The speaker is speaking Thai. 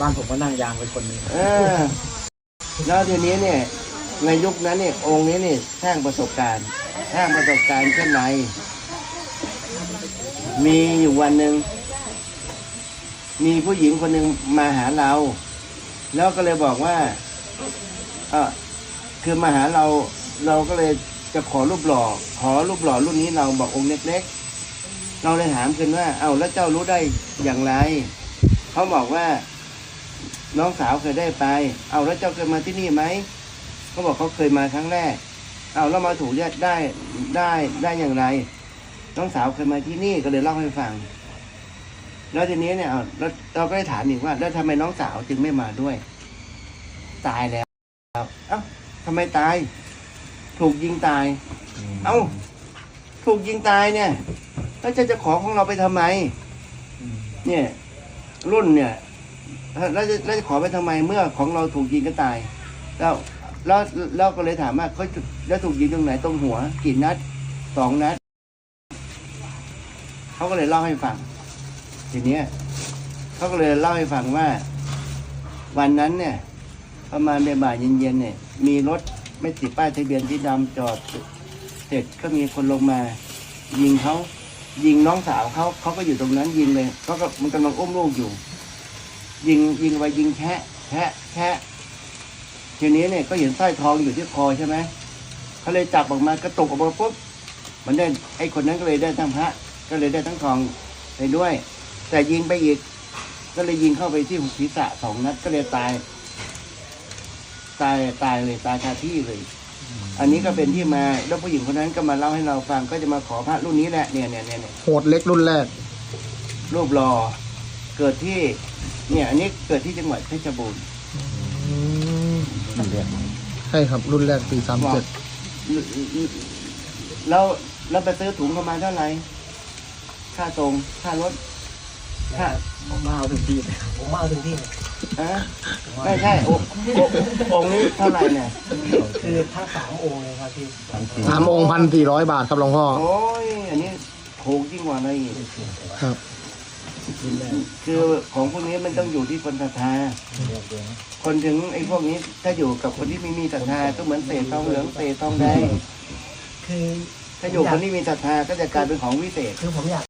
บ้านผมก็นั่งยางไปคนหนึงเออแล้วทีนี้เนี่ยในยุคนั้นเนี่ยองค์นี้เนี่ยสร้างประสบการณ์สร้างประสบการณ์ข้างในมีอยู่วันหนึ่งมีผู้หญิงคนหนึ่งมาหาเรา แล้วก็เลยบอกว่าเออคือมาหาเราเราก็เลยจะขอรูปหล่อ ขอรูปหล่อรุ่นนี้เราบอกองค์เล็กๆ เราเลยถามคืนว่า เอ้าแล้วเจ้ารู้ได้อย่างไร เขาบอกว่า น้องสาวเคยได้ไป เอาแล้วเจ้าเคยมาที่นี่ไหมเขาบอกเขาเคยมาครั้งแรก เอาแล้วมาถูกเรียกได้ได้ได้อย่างไร น้องสาวเคยมาที่นี่ก็เลยเล่าให้ฟัง แล้วทีนี้เนี่ยเอาแล้วเราก็ได้ถามอีกว่า แล้วทำไมน้องสาวจึงไม่มาด้วย ตายแล้วเอ้าทำไมตาย ถูกยิงตาย เอ้า ถูกยิงตายเนี่ยแล้วจะจะขอของเราไปทำไม เนี่ย รุ่นเนี่ย แล้วจะแล้วจะขอไปทำไมเมื่อของเราถูกยิงก็ตาย แล้วแล้วเราก็เลยถามว่าเขาแล้วถูกยิงตรงไหนตรงหัวกี่นัดสองนัดเขาก็เลยเล่าให้ฟังทีเนี้ยเขาก็เลยเล่าให้ฟังว่า วันนั้นเนี่ย ประมาณบ่ายเย็นๆเนี่ย มีรถไม่ติดป้ายทะเบียนที่ดำจอดเสร็จก็มีคนลงมา ยิงเขายิงน้องสาวเขาเขาก็อยู่ตรงนั้นยิงเลยเขาก็มันกำลังอุ้มลูกอยู่ ยิงยิงไปยิงแคะแคะแคะทีนี้เนี่ยก็เห็นสร้อยทองอยู่ที่คอใช่ไหมเขาเลยจับออกมากระตุกออกมาปุ๊บมันได้ไอ้คนนั้นก็เลยได้ทั้งพระ ก็เลยได้ทั้งทองไปด้วย แต่ยิงไปอีก ก็เลยยิงเข้าไปที่ศีรษะสองนัดก็เลยตาย ตายตายเลยตายคาที่เลย อันนี้ก็เป็นที่มาแล้วผู้หญิงคนนั้นก็มาเล่าให้เราฟังก็จะมาขอพระรุ่นนี้แหละเนี่ยเนี่ยเนี่ยเนี่ยโหดเล็กรุ่นแรกรูปหล่อ เกิดที่ เนี่ย อันนี้เกิดที่จังหวัดเพชรบูรณ์ใช่ครับรุ่นแรกปีสามเจ็ดแล้วแล้วไปซื้อถุงประมาณเท่าไหร่ค่าตรงค่ารถค่าผมมาเอาถึงที่เลยผมมาเอาถึงที่ฮะไม่ใช่โอโอองค์นี้เท่าไหร่เนี่ยคือทั้งสามองค์เลยครับพี่สามองค์พันสี่ร้อยบาทครับหลวงพ่อโอ้ยอันนี้ถูกยิ่งกว่าอะไรอีกครับ คือของพวกนี้มันต้องอยู่ที่คนศรัทธา คนถึงไอ้พวกนี้ถ้าอยู่กับคนที่ไม่มีศรัทธาก็เหมือนเศษทองเหลืองเศษทองแดงคือถ้าอยู่คนที่มีศรัทธาก็จะกลายเป็นของวิเศษ คือผมอยาก